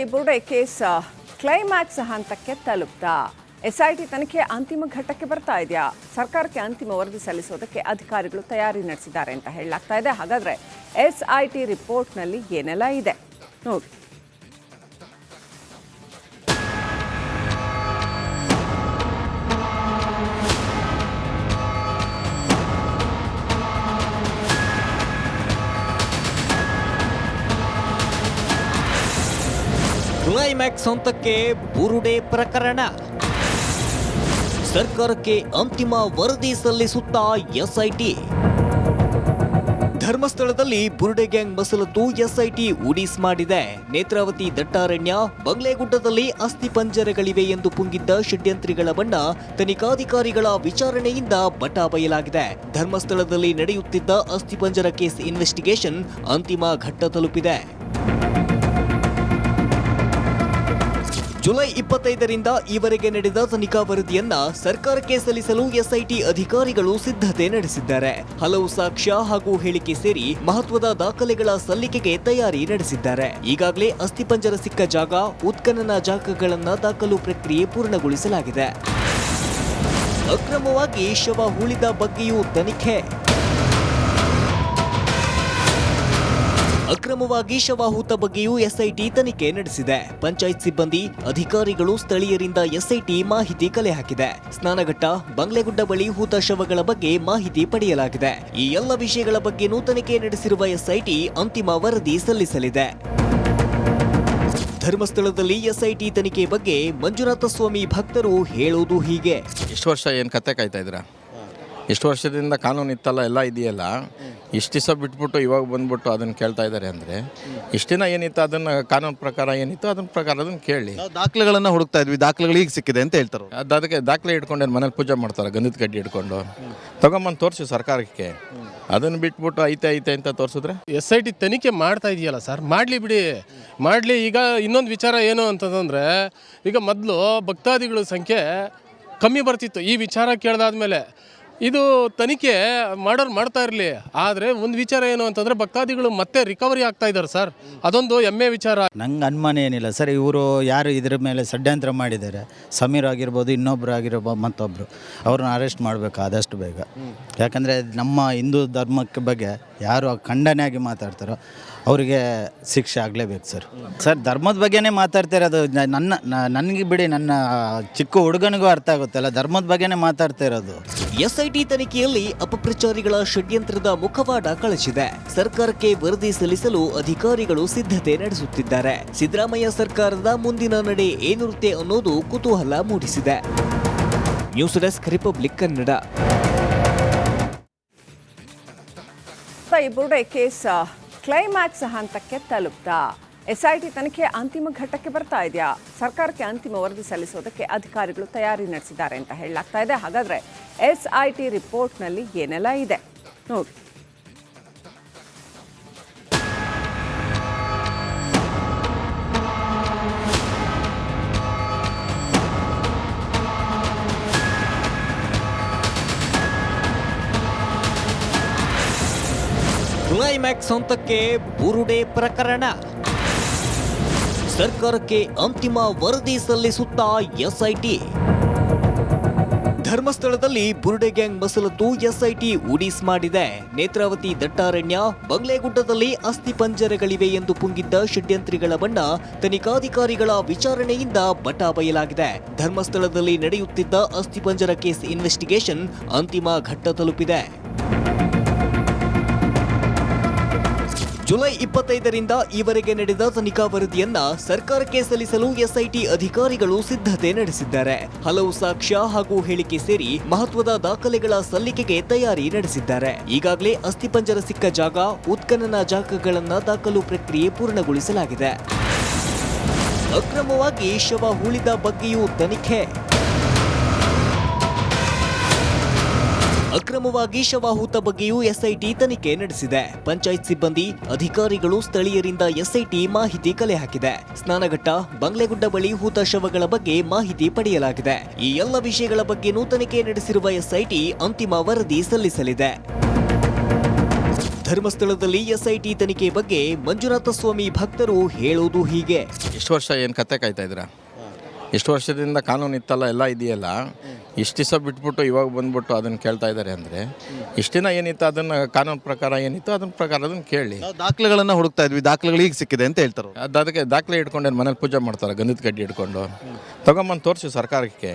ಈ ಬುರುಡೆ case climax ಹಂತಕ್ಕೆ ತಲುಪ್ತಾ? ಎಸ್ಐಟಿ ತನಿಖೆ ಅಂತಿಮ ಘಟ್ಟಕ್ಕೆ ಬರ್ತಾ ಇದೆಯಾ? ಸರ್ಕಾರಕ್ಕೆ ಅಂತಿಮ ವರದಿ ಸಲ್ಲಿಸೋದಕ್ಕೆ ಅಧಿಕಾರಿಗಳು ತಯಾರಿ ನಡೆಸಿದ್ದಾರೆ ಅಂತ ಹೇಳಲಾಗ್ತಾ ಇದೆ. ಹಾಗಾದರೆ ಎಸ್ಐಟಿ ರಿಪೋರ್ಟ್ನಲ್ಲಿ ಏನೆಲ್ಲ ಇದೆ? ನೋಡಿ. ಕ್ಲೈಮ್ಯಾಕ್ಸ್ ಹಂತಕ್ಕೆ ಬುರುಡೆ ಪ್ರಕರಣ. ಸರ್ಕಾರಕ್ಕೆ ಅಂತಿಮ ವರದಿ ಸಲ್ಲಿಸುತ್ತಾ ಎಸ್ಐಟಿ. ಧರ್ಮಸ್ಥಳದಲ್ಲಿ ಬುರುಡೆ ಗ್ಯಾಂಗ್ ಮಸಲತ್ತು ಎಸ್ಐಟಿ ಉಡೀಸ್ ಮಾಡಿದೆ. ನೇತ್ರಾವತಿ ದಟ್ಟಾರಣ್ಯ, ಬಂಗ್ಲೆಗುಡ್ಡದಲ್ಲಿ ಅಸ್ಥಿ ಪಂಜರಗಳಿವೆ ಎಂದು ಪುಂಗಿದ್ದ ಷಡ್ಯಂತ್ರಿಗಳ ಬಣ್ಣ ತನಿಖಾಧಿಕಾರಿಗಳ ವಿಚಾರಣೆಯಿಂದ ಬಟ ಬಯಲಾಗಿದೆ. ಧರ್ಮಸ್ಥಳದಲ್ಲಿ ನಡೆಯುತ್ತಿದ್ದ ಅಸ್ಥಿಪಂಜರ ಕೇಸ್ ಇನ್ವೆಸ್ಟಿಗೇಷನ್ ಅಂತಿಮ ಘಟ್ಟ ತಲುಪಿದೆ. ಜುಲೈ ಇಪ್ಪತ್ತೈದರಿಂದ ಈವರೆಗೆ ನಡೆದ ತನಿಖಾ ವರದಿಯನ್ನ ಸರ್ಕಾರಕ್ಕೆ ಸಲ್ಲಿಸಲು ಎಸ್ಐಟಿ ಅಧಿಕಾರಿಗಳು ಸಿದ್ಧತೆ ನಡೆಸಿದ್ದಾರೆ. ಹಲವು ಸಾಕ್ಷ್ಯ ಹಾಗೂ ಹೇಳಿಕೆ ಸೇರಿ ಮಹತ್ವದ ದಾಖಲೆಗಳ ಸಲ್ಲಿಕೆಗೆ ತಯಾರಿ ನಡೆಸಿದ್ದಾರೆ. ಈಗಾಗಲೇ ಅಸ್ಥಿಪಂಜರ ಸಿಕ್ಕ ಜಾಗ, ಉತ್ಖನನ ಜಾಗಗಳನ್ನು ದಾಖಲು ಪ್ರಕ್ರಿಯೆ ಪೂರ್ಣಗೊಳಿಸಲಾಗಿದೆ. ಅಕ್ರಮವಾಗಿ ಶವ ಹೂಳಿದ ಬಗ್ಗೆಯೂ ತನಿಖೆ ಅಕ್ರಮವಾಗಿ ಶವಾಹೂತ ಬಗ್ಗೆಯೂ ಎಸ್ಐಟಿ ತನಿಖೆ ನಡೆಸಿದೆ. ಪಂಚಾಯತ್ ಸಿಬ್ಬಂದಿ, ಅಧಿಕಾರಿಗಳು ಸ್ಥಳೀಯರಿಂದ ಎಸ್ಐಟಿ ಮಾಹಿತಿ ಕಲೆ ಹಾಕಿದೆ. ಸ್ನಾನಘಟ್ಟ, ಬಂಗ್ಲೆಗುಡ್ಡ ಬಳಿ ಹೂತ ಶವಗಳ ಬಗ್ಗೆ ಮಾಹಿತಿ ಪಡೆಯಲಾಗಿದೆ. ಈ ಎಲ್ಲ ವಿಷಯಗಳ ಬಗ್ಗೆನೂ ತನಿಖೆ ನಡೆಸಿರುವ ಎಸ್ಐಟಿ ಅಂತಿಮ ವರದಿ ಸಲ್ಲಿಸಲಿದೆ. ಧರ್ಮಸ್ಥಳದಲ್ಲಿ ಎಸ್ಐಟಿ ತನಿಖೆ ಬಗ್ಗೆ ಮಂಜುನಾಥ ಸ್ವಾಮಿ ಭಕ್ತರು ಹೇಳೋದು ಹೀಗೆ. ಎಷ್ಟು ವರ್ಷ ಏನು ಕತೆ ಕಾಯ್ತಾ ಇದ್ದೀರಾ? ಎಷ್ಟು ವರ್ಷದಿಂದ ಕಾನೂನು ಇತ್ತಲ್ಲ ಎಲ್ಲ ಇದೆಯಲ್ಲ? ಇಷ್ಟು ದಿವಸ ಬಿಟ್ಬಿಟ್ಟು ಇವಾಗ ಬಂದ್ಬಿಟ್ಟು ಅದನ್ನು ಕೇಳ್ತಾ ಇದ್ದಾರೆ ಅಂದರೆ ಇಷ್ಟಿನ ದಿನ ಏನಿತ್ತು ಅದನ್ನು ಕಾನೂನು ಪ್ರಕಾರ ಏನಿತ್ತು ಅದನ್ನ ಪ್ರಕಾರ ಅದನ್ನು ಕೇಳಿ. ನಾವು ದಾಖಲೆಗಳನ್ನು ಹುಡುಕ್ತಾ ಇದ್ವಿ ದಾಖಲೆಗಳು ಈಗ ಸಿಕ್ಕಿದೆ ಅಂತ ಹೇಳ್ತಾರೆ ಅದು ಅದಕ್ಕೆ ದಾಖಲೆ ಇಟ್ಕೊಂಡು ಮನೇಲಿ ಪೂಜೆ ಮಾಡ್ತಾರೆ ಗಂಧದ ಕಡ್ಡಿ ಇಟ್ಕೊಂಡು. ತಗೊಂಬಂದು ತೋರಿಸಿ ಸರ್ಕಾರಕ್ಕೆ. ಅದನ್ನು ಬಿಟ್ಬಿಟ್ಟು ಐತೆ ಐತೆ ಅಂತ ತೋರಿಸಿದ್ರೆ? ಎಸ್ ಐ ಟಿ ತನಿಖೆ ಮಾಡ್ತಾ ಇದೆಯಲ್ಲ ಸರ್? ಮಾಡಲಿ ಬಿಡಿ. ಮಾಡಲಿ ಈಗ ಇನ್ನೊಂದು ವಿಚಾರ ಏನು ಅಂತಂದರೆ ಈಗ ಮೊದಲು ಭಕ್ತಾದಿಗಳ ಸಂಖ್ಯೆ ಕಮ್ಮಿ ಬರ್ತಿತ್ತು. ಈ ವಿಚಾರ ಕೇಳ್ದಾದ್ಮೇಲೆ ಇದು ತನಿಖೆ ಮಾಡೋರು ಮಾಡ್ತಾ ಇರಲಿ. ಆದರೆ ಒಂದು ವಿಚಾರ ಏನು ಅಂತಂದರೆ ಭಕ್ತಾದಿಗಳು ಮತ್ತೆ ರಿಕವರಿ ಆಗ್ತಾ ಇದ್ದಾರೆ ಸರ್. ಅದೊಂದು ಹೆಮ್ಮೆ ವಿಚಾರ. ನಂಗೆ ಅನುಮಾನ ಏನಿಲ್ಲ ಸರ್ ಇವರು ಯಾರು ಇದ್ರ ಮೇಲೆ ಷಡ್ಯಂತ್ರ ಮಾಡಿದ್ದಾರೆ. ಸಮೀರ್ ಆಗಿರ್ಬೋದು ಇನ್ನೊಬ್ರು ಆಗಿರ್ಬೋದು ಮತ್ತೊಬ್ಬರು ಅವ್ರನ್ನ ಅರೆಸ್ಟ್ ಮಾಡಬೇಕು ಆದಷ್ಟು ಬೇಗ. ಯಾಕಂದರೆ ನಮ್ಮ ಹಿಂದೂ ಧರ್ಮಕ್ಕೆ ಬಗ್ಗೆ ಯಾರು ಖಂಡನೆ ಆಗಿ ಮಾತಾಡ್ತಾರೋ ಅವರಿಗೆ ಶಿಕ್ಷೆ ಆಗಲೇಬೇಕು ಸರ್. ಸರ್ ಧರ್ಮದ ಬಗ್ಗೆನೇ ಮಾತಾಡ್ತಾ ಇರೋದು ನನ್ನ ನನಗೆ ಬಿಡಿ ನನ್ನ ಚಿಕ್ಕ ಹುಡುಗನಿಗೂ ಅರ್ಥ ಆಗುತ್ತಲ್ಲ ಧರ್ಮದ ಬಗ್ಗೆನೇ ಮಾತಾಡ್ತಾ ಇರೋದು. ಎಸ್ಐಟಿ ತನಿಖೆಯಲ್ಲಿ ಅಪಪ್ರಚಾರಿಗಳ ಷಡ್ಯಂತ್ರದ ಮುಖವಾಡ ಕಳಚಿದೆ. ಸರ್ಕಾರಕ್ಕೆ ವರದಿ ಸಲ್ಲಿಸಲು ಅಧಿಕಾರಿಗಳು ಸಿದ್ಧತೆ ನಡೆಸುತ್ತಿದ್ದಾರೆ. ಸಿದ್ದರಾಮಯ್ಯ ಸರ್ಕಾರದ ಮುಂದಿನ ನಡೆ ಏನಿರುತ್ತೆ ಅನ್ನೋದು ಕುತೂಹಲ ಮೂಡಿಸಿದೆ. News desk Republic Kannada. Case climax ಹಂತಕ್ಕೆ ತಲುಪ್ತಾ. ಎಸ್ಐಟಿ ತನಿಖೆ ಅಂತಿಮ ಘಟ್ಟಕ್ಕೆ ಬರ್ತಾ ಇದೆಯಾ? ಸರ್ಕಾರಕ್ಕೆ ಅಂತಿಮ ವರದಿ ಸಲ್ಲಿಸೋದಕ್ಕೆ ಅಧಿಕಾರಿಗಳು ತಯಾರಿ ನಡೆಸಿದ್ದಾರೆ ಅಂತ ಹೇಳಲಾಗ್ತಾ ಇದೆ. ಹಾಗಾದ್ರೆ ಎಸ್ಐಟಿ ರಿಪೋರ್ಟ್ನಲ್ಲಿ ಏನೆಲ್ಲ ಇದೆ? ನೋಡಿ. ಕ್ಲೈಮ್ಯಾಕ್ಸ್ ಹಂತಕ್ಕೆ ಬುರುಡೆ ಪ್ರಕರಣ. ಸರ್ಕಾರಕ್ಕೆ ಅಂತಿಮ ವರದಿ ಸಲ್ಲಿಸುತ್ತಾ ಎಸ್ಐಟಿ. ಧರ್ಮಸ್ಥಳದಲ್ಲಿ ಬುರ್ಡೆ ಗ್ಯಾಂಗ್ ಮಸಲತ್ತು ಎಸ್ಐಟಿ ಉಡೀಸ್ ಮಾಡಿದೆ. ನೇತ್ರಾವತಿ ದಟ್ಟಾರಣ್ಯ, ಬಂಗ್ಲೆಗುಡ್ಡದಲ್ಲಿ ಅಸ್ಥಿ ಪಂಜರಗಳಿವೆ ಎಂದು ಪುಂಗಿದ್ದ ಷಡ್ಯಂತ್ರಿಗಳ ಬಣ್ಣ ತನಿಖಾಧಿಕಾರಿಗಳ ವಿಚಾರಣೆಯಿಂದ ಬಟ ಬಯಲಾಗಿದೆ. ಧರ್ಮಸ್ಥಳದಲ್ಲಿ ನಡೆಯುತ್ತಿದ್ದ ಅಸ್ಥಿಪಂಜರ ಕೇಸ್ ಇನ್ವೆಸ್ಟಿಗೇಷನ್ ಅಂತಿಮ ಘಟ್ಟ ತಲುಪಿದೆ. ಜುಲೈ ಇಪ್ಪತ್ತೈದರಿಂದ ಈವರೆಗೆ ನಡೆದ ತನಿಖಾ ವರದಿಯನ್ನ ಸರ್ಕಾರಕ್ಕೆ ಸಲ್ಲಿಸಲು ಎಸ್ಐಟಿ ಅಧಿಕಾರಿಗಳು ಸಿದ್ಧತೆ ನಡೆಸಿದ್ದಾರೆ. ಹಲವು ಸಾಕ್ಷ್ಯ ಹಾಗೂ ಹೇಳಿಕೆ ಸೇರಿ ಮಹತ್ವದ ದಾಖಲೆಗಳ ಸಲ್ಲಿಕೆಗೆ ತಯಾರಿ ನಡೆಸಿದ್ದಾರೆ. ಈಗಾಗಲೇ ಅಸ್ಥಿಪಂಜರ ಸಿಕ್ಕ ಜಾಗ, ಉತ್ಖನನ ಜಾಗಗಳನ್ನ ದಾಖಲು ಪ್ರಕ್ರಿಯೆ ಪೂರ್ಣಗೊಳಿಸಲಾಗಿದೆ. ಅಕ್ರಮವಾಗಿ ಶವ ಹೂಳಿದ ಬಗ್ಗೆಯೂ ತನಿಖೆ ಅಕ್ರಮವಾಗಿ ಶವಾಹೂತ ಬಗ್ಗೆಯೂ ಎಸ್ಐಟಿ ತನಿಖೆ ನಡೆಸಿದೆ. ಪಂಚಾಯತ್ ಸಿಬ್ಬಂದಿ, ಅಧಿಕಾರಿಗಳು ಸ್ಥಳೀಯರಿಂದ ಎಸ್ಐಟಿ ಮಾಹಿತಿ ಕಲೆ ಹಾಕಿದೆ. ಸ್ನಾನಘಟ್ಟ, ಬಂಗ್ಲೆಗುಡ್ಡ ಬಳಿ ಹೂತ ಶವಗಳ ಬಗ್ಗೆ ಮಾಹಿತಿ ಪಡೆಯಲಾಗಿದೆ. ಈ ಎಲ್ಲ ವಿಷಯಗಳ ಬಗ್ಗೆ ತನಿಖೆ ನಡೆಸಿರುವ ಎಸ್ಐಟಿ ಅಂತಿಮ ವರದಿ ಸಲ್ಲಿಸಲಿದೆ. ಧರ್ಮಸ್ಥಳದಲ್ಲಿ ಎಸ್ಐಟಿ ತನಿಖೆ ಬಗ್ಗೆ ಮಂಜುನಾಥ ಸ್ವಾಮಿ ಭಕ್ತರು ಹೇಳೋದು ಹೀಗೆ. ಎಷ್ಟು ವರ್ಷ ಏನು ಕತೆ ಕಾಯ್ತಾ ಇದ್ದೀರಾ? ಎಷ್ಟು ವರ್ಷದಿಂದ ಕಾನೂನು ಇತ್ತಲ್ಲ ಎಲ್ಲ ಇದೆಯಲ್ಲ? ಇಷ್ಟು ದಿವಸ ಬಿಟ್ಬಿಟ್ಟು ಇವಾಗ ಬಂದ್ಬಿಟ್ಟು ಅದನ್ನು ಕೇಳ್ತಾ ಇದ್ದಾರೆ ಅಂದರೆ ಇಷ್ಟಿನ ದಿನ ಏನಿತ್ತು? ಅದನ್ನು ಕಾನೂನು ಪ್ರಕಾರ ಏನಿತ್ತು? ಅದನ್ನ ಪ್ರಕಾರ ಅದನ್ನು ಕೇಳಿ. ನಾವು ದಾಖಲೆಗಳನ್ನ ಹುಡುಕ್ತಾ ಇದ್ವಿ. ದಾಖಲೆಗಳು ಈಗ ಸಿಕ್ಕಿದೆ ಅಂತ ಹೇಳ್ತಾರೆ? ಅದು ಅದಕ್ಕೆ ದಾಖಲೆ ಇಟ್ಕೊಂಡು ಮನೇಲಿ ಪೂಜೆ ಮಾಡ್ತಾರೆ? ಗಂಧದ ಕಡ್ಡಿ ಇಟ್ಕೊಂಡು? ತಗೊಂಬಂದು ತೋರಿಸಿ ಸರ್ಕಾರಕ್ಕೆ.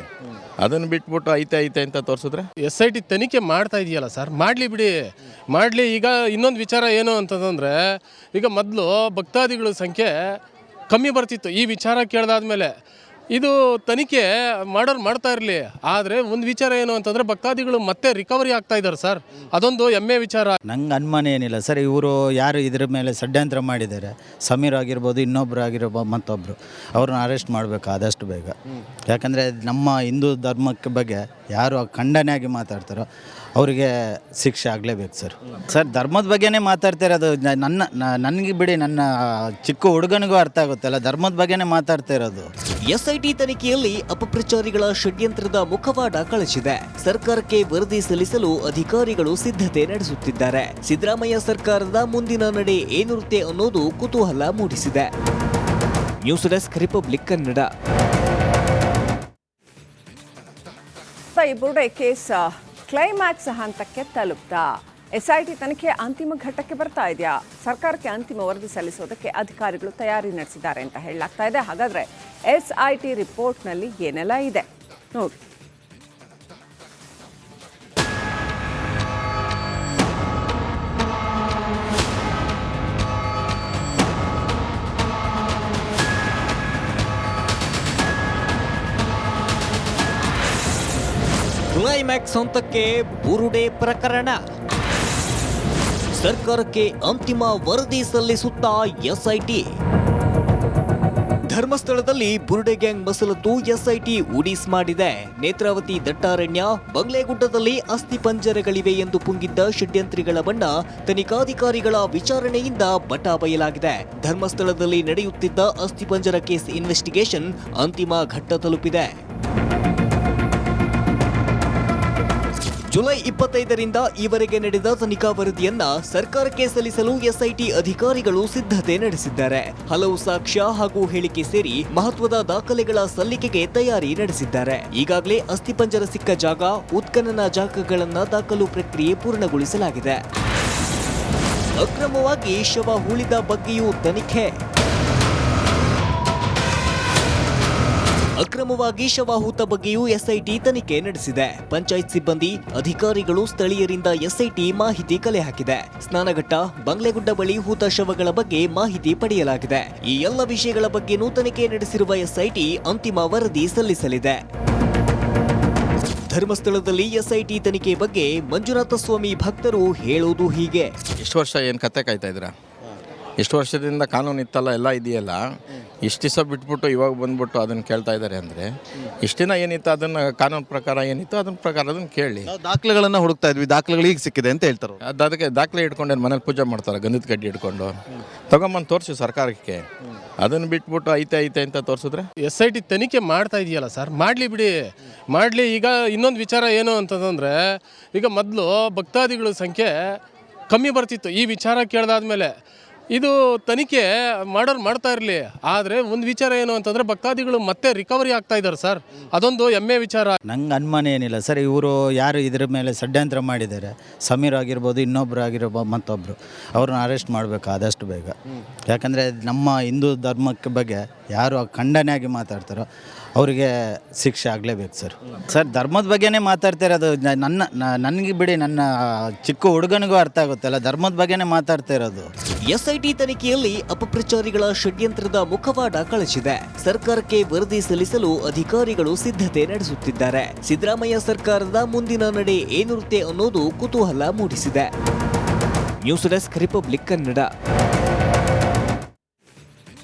ಅದನ್ನು ಬಿಟ್ಬಿಟ್ಟು ಐತೆ ಐತೆ ಅಂತ ತೋರಿಸಿದ್ರೆ? ಎಸ್ ಐ ಟಿ ತನಿಖೆ ಮಾಡ್ತಾ ಇದೆಯಲ್ಲ ಸರ್? ಮಾಡಲಿ ಬಿಡಿ. ಮಾಡಲಿ. ಈಗ ಇನ್ನೊಂದು ವಿಚಾರ ಏನು ಅಂತಂದರೆ ಈಗ ಮೊದಲು ಭಕ್ತಾದಿಗಳ ಸಂಖ್ಯೆ ಕಮ್ಮಿ ಬರ್ತಿತ್ತು. ಈ ವಿಚಾರ ಕೇಳ್ದಾದ್ಮೇಲೆ ಇದು ತನಿಖೆ ಮಾಡೋರು ಮಾಡ್ತಾ ಇರಲಿ. ಆದರೆ ಒಂದು ವಿಚಾರ ಏನು ಅಂತಂದರೆ ಭಕ್ತಾದಿಗಳು ಮತ್ತೆ ರಿಕವರಿ ಆಗ್ತಾ ಇದ್ದಾರೆ ಸರ್ ಅದೊಂದು ಹೆಮ್ಮೆ ವಿಚಾರ. ನಂಗೆ ಅನುಮಾನ ಏನಿಲ್ಲ ಸರ್ ಇವರು ಯಾರು ಇದ್ರ ಮೇಲೆ ಷಡ್ಯಂತ್ರ ಮಾಡಿದ್ದಾರೆ. ಸಮೀರ್ ಆಗಿರ್ಬೋದು, ಇನ್ನೊಬ್ರು ಆಗಿರ್ಬೋದು ಮತ್ತೊಬ್ಬರು ಅವ್ರನ್ನ ಅರೆಸ್ಟ್ ಮಾಡಬೇಕು ಆದಷ್ಟು ಬೇಗ. ಯಾಕಂದರೆ ನಮ್ಮ ಹಿಂದೂ ಧರ್ಮಕ್ಕೆ ಬಗ್ಗೆ ಯಾರು ಖಂಡನೆಯಾಗಿ ಮಾತಾಡ್ತಾರೋ ಅವರಿಗೆ ಶಿಕ್ಷೆ ಆಗಲೇಬೇಕು ಸರ್. ಸರ್ ಧರ್ಮದ ಬಗ್ಗೆನೇ ಮಾತಾಡ್ತಾ ಇರೋದು ನನ್ನ ನನಗೆ ಬಿಡಿ ನನ್ನ ಚಿಕ್ಕ ಹುಡುಗನಿಗೂ ಅರ್ಥ ಆಗುತ್ತಲ್ಲ ಧರ್ಮದ ಬಗ್ಗೆನೇ ಮಾತಾಡ್ತಾ ಇರೋದು. ಎಸ್ಐಟಿ ತನಿಖೆಯಲ್ಲಿ ಅಪಪ್ರಚಾರಿಗಳ ಷಡ್ಯಂತ್ರದ ಮುಖವಾಡ ಕಳಚಿದೆ. ಸರ್ಕಾರಕ್ಕೆ ವರದಿ ಸಲ್ಲಿಸಲು ಅಧಿಕಾರಿಗಳು ಸಿದ್ಧತೆ ನಡೆಸುತ್ತಿದ್ದಾರೆ. ಸಿದ್ದರಾಮಯ್ಯ ಸರ್ಕಾರದ ಮುಂದಿನ ನಡೆ ಏನಿರುತ್ತೆ ಅನ್ನೋದು ಕುತೂಹಲ ಮೂಡಿಸಿದೆ. News desk Republic Kannada. ಈ ಬುರುಡೆ ಕೇಸ್ ಕ್ಲೈಮ್ಯಾಕ್ಸ್ ಹಂತಕ್ಕೆ ತಲುಪ್ತಾ? ಎಸ್ಐಟಿ ತನಿಖೆ ಅಂತಿಮ ಘಟ್ಟಕ್ಕೆ ಬರ್ತಾ ಇದೆಯಾ? ಸರ್ಕಾರಕ್ಕೆ ಅಂತಿಮ ವರದಿ ಸಲ್ಲಿಸೋದಕ್ಕೆ ಅಧಿಕಾರಿಗಳು ತಯಾರಿ ನಡೆಸಿದ್ದಾರೆ ಅಂತ ಹೇಳಲಾಗ್ತಾ ಇದೆ. ಹಾಗಾದರೆ ಎಸ್ಐಟಿ ರಿಪೋರ್ಟ್ನಲ್ಲಿ ಏನೆಲ್ಲ ಇದೆ? ನೋಡಿ. ಕ್ಲೈಮ್ಯಾಕ್ಸ್ ಹಂತಕ್ಕೆ ಬುರುಡೆ ಪ್ರಕರಣ. ಸರ್ಕಾರಕ್ಕೆ ಅಂತಿಮ ವರದಿ ಸಲ್ಲಿಸುತ್ತಾ ಎಸ್ಐಟಿ. ಧರ್ಮಸ್ಥಳದಲ್ಲಿ ಬುರುಡೆ ಗ್ಯಾಂಗ್ ಮಸಲತ್ತು ಎಸ್ಐಟಿ ಉಡೀಸ್ ಮಾಡಿದೆ. ನೇತ್ರಾವತಿ ದಟ್ಟಾರಣ್ಯ, ಬಂಗ್ಲೆಗುಡ್ಡದಲ್ಲಿ ಅಸ್ಥಿ ಪಂಜರಗಳಿವೆ ಎಂದು ಪುಂಗಿದ್ದ ಷಡ್ಯಂತ್ರಿಗಳ ಬಣ್ಣ ತನಿಖಾಧಿಕಾರಿಗಳ ವಿಚಾರಣೆಯಿಂದ ಬಟ ಬಯಲಾಗಿದೆ. ಧರ್ಮಸ್ಥಳದಲ್ಲಿ ನಡೆಯುತ್ತಿದ್ದ ಅಸ್ಥಿಪಂಜರ ಕೇಸ್ ಇನ್ವೆಸ್ಟಿಗೇಷನ್ ಅಂತಿಮ ಘಟ್ಟ ತಲುಪಿದೆ. ಜುಲೈ ಇಪ್ಪತ್ತೈದರಿಂದ ಈವರೆಗೆ ನಡೆದ ತನಿಖಾ ವರದಿಯನ್ನ ಸರ್ಕಾರಕ್ಕೆ ಸಲ್ಲಿಸಲು ಎಸ್ಐಟಿ ಅಧಿಕಾರಿಗಳು ಸಿದ್ಧತೆ ನಡೆಸಿದ್ದಾರೆ. ಹಲವು ಸಾಕ್ಷ್ಯ ಹಾಗೂ ಹೇಳಿಕೆ ಸೇರಿ ಮಹತ್ವದ ದಾಖಲೆಗಳ ಸಲ್ಲಿಕೆಗೆ ತಯಾರಿ ನಡೆಸಿದ್ದಾರೆ. ಈಗಾಗಲೇ ಅಸ್ಥಿಪಂಜರ ಸಿಕ್ಕ ಜಾಗ, ಉತ್ಖನನ ಜಾಗಗಳನ್ನ ದಾಖಲು ಪ್ರಕ್ರಿಯೆ ಪೂರ್ಣಗೊಳಿಸಲಾಗಿದೆ. ಅಕ್ರಮವಾಗಿ ಶವ ಹೂಳಿದ ಬಗ್ಗೆಯೂ ತನಿಖೆ ಅಕ್ರಮವಾಗಿ ಶವ ಹೂತ ಬಗ್ಗೆಯೂ ಎಸ್ಐಟಿ ತನಿಖೆ ನಡೆಸಿದೆ. ಪಂಚಾಯತ್ ಸಿಬ್ಬಂದಿ, ಅಧಿಕಾರಿಗಳು ಸ್ಥಳೀಯರಿಂದ ಎಸ್ಐಟಿ ಮಾಹಿತಿ ಕಲೆ ಹಾಕಿದೆ. ಸ್ನಾನಘಟ್ಟ, ಬಂಗ್ಲೆಗುಡ್ಡ ಬಳಿ ಹೂತ ಶವಗಳ ಬಗ್ಗೆ ಮಾಹಿತಿ ಪಡೆಯಲಾಗಿದೆ. ಈ ಎಲ್ಲ ವಿಷಯಗಳ ಬಗ್ಗೆ ತನಿಖೆ ನಡೆಸಿರುವ ಎಸ್ಐಟಿ ಅಂತಿಮ ವರದಿ ಸಲ್ಲಿಸಲಿದೆ. ಧರ್ಮಸ್ಥಳದಲ್ಲಿ ಎಸ್ಐಟಿ ತನಿಖೆ ಬಗ್ಗೆ ಮಂಜುನಾಥ ಸ್ವಾಮಿ ಭಕ್ತರು ಹೇಳೋದು ಹೀಗೆ. ಎಷ್ಟು ವರ್ಷ ಏನು ಕತೆ ಕಾಯ್ತಾ ಇದ್ದೀರಾ? ಎಷ್ಟು ವರ್ಷದಿಂದ ಕಾನೂನು ಇತ್ತಲ್ಲ ಎಲ್ಲ ಇದೆಯಲ್ಲ? ಇಷ್ಟು ದಿವಸ ಬಿಟ್ಬಿಟ್ಟು ಇವಾಗ ಬಂದ್ಬಿಟ್ಟು ಅದನ್ನು ಕೇಳ್ತಾ ಇದ್ದಾರೆ ಅಂದರೆ ಇಷ್ಟು ದಿನ ಏನಿತ್ತು? ಅದನ್ನು ಕಾನೂನು ಪ್ರಕಾರ ಏನಿತ್ತು? ಅದನ್ನ ಪ್ರಕಾರ ಅದನ್ನು ಕೇಳಿ. ನಾವು ದಾಖಲೆಗಳನ್ನ ಹುಡುಕ್ತಾ ಇದ್ವಿ. ದಾಖಲೆಗಳು ಈಗ ಸಿಕ್ಕಿದೆ ಅಂತ ಹೇಳ್ತಾರೆ? ಅದು ಅದಕ್ಕೆ ದಾಖಲೆ ಇಟ್ಕೊಂಡು ಮನೇಲಿ ಪೂಜೆ ಮಾಡ್ತಾರೆ? ಗಂಧದ ಕಡ್ಡಿ ಇಟ್ಕೊಂಡು? ತಗೊಂಬಂದು ತೋರಿಸಿ ಸರ್ಕಾರಕ್ಕೆ. ಅದನ್ನು ಬಿಟ್ಬಿಟ್ಟು ಐತೆ ಐತೆ ಅಂತ ತೋರಿಸಿದ್ರೆ? ಎಸ್ ಐ ಟಿ ತನಿಖೆ ಮಾಡ್ತಾ ಇದೆಯಲ್ಲ ಸರ್? ಮಾಡಲಿ ಬಿಡಿ. ಮಾಡಲಿ. ಈಗ ಇನ್ನೊಂದು ವಿಚಾರ ಏನು ಅಂತಂದರೆ ಈಗ ಮೊದಲು ಭಕ್ತಾದಿಗಳ ಸಂಖ್ಯೆ ಕಮ್ಮಿ ಬರ್ತಿತ್ತು. ಈ ವಿಚಾರ ಕೇಳ್ದಾದ್ಮೇಲೆ ಇದು ತನಿಖೆ ಮಾಡೋರು ಮಾಡ್ತಾ ಇರಲಿ. ಆದರೆ ಒಂದು ವಿಚಾರ ಏನು ಅಂತಂದರೆ ಭಕ್ತಾದಿಗಳು ಮತ್ತೆ ರಿಕವರಿ ಆಗ್ತಾ ಇದ್ದಾರೆ ಸರ್ ಅದೊಂದು ಹೆಮ್ಮೆ ವಿಚಾರ. ನಂಗೆ ಅನುಮಾನ ಏನಿಲ್ಲ ಸರ್ ಇವರು ಯಾರು ಇದ್ರ ಮೇಲೆ ಷಡ್ಯಂತ್ರ ಮಾಡಿದ್ದಾರೆ. ಸಮೀರ್ ಆಗಿರ್ಬೋದು ಇನ್ನೊಬ್ರು ಆಗಿರ್ಬೋದು ಮತ್ತೊಬ್ಬರು ಅವ್ರನ್ನ ಅರೆಸ್ಟ್ ಮಾಡಬೇಕು ಆದಷ್ಟು ಬೇಗ. ಯಾಕಂದರೆ ನಮ್ಮ ಹಿಂದೂ ಧರ್ಮಕ್ಕೆ ಬಗ್ಗೆ ಯಾರು ಖಂಡನೆಯಾಗಿ ಮಾತಾಡ್ತಾರೋ ಅವರಿಗೆ ಶಿಕ್ಷೆ ಆಗಲೇಬೇಕು ಸರ್. ಸರ್, ಧರ್ಮದ ಬಗ್ಗೆನೇ ಮಾತಾಡ್ತಿರೋದು ನನ್ನ ನನಗೆ ಬಿಡಿ, ನನ್ನ ಚಿಕ್ಕ ಹುಡುಗನಿಗೂ ಅರ್ಥ ಆಗುತ್ತಲ್ಲ ಧರ್ಮದ ಬಗ್ಗೆನೇ ಮಾತಾಡ್ತಾ ಇರೋದು ಎಸ್ಐಟಿ ತನಿಖೆಯಲ್ಲಿ ಅಪಪ್ರಚಾರಿಗಳ ಷಡ್ಯಂತ್ರದ ಮುಖವಾಡ ಕಳಚಿದೆ. ಸರ್ಕಾರಕ್ಕೆ ವರದಿ ಸಲ್ಲಿಸಲು ಅಧಿಕಾರಿಗಳು ಸಿದ್ಧತೆ ನಡೆಸುತ್ತಿದ್ದಾರೆ. ಸಿದ್ದರಾಮಯ್ಯ ಸರ್ಕಾರದ ಮುಂದಿನ ನಡೆ ಏನಿರುತ್ತೆ ಅನ್ನೋದು ಕುತೂಹಲ ಮೂಡಿಸಿದೆ. News desk Republic Kannada.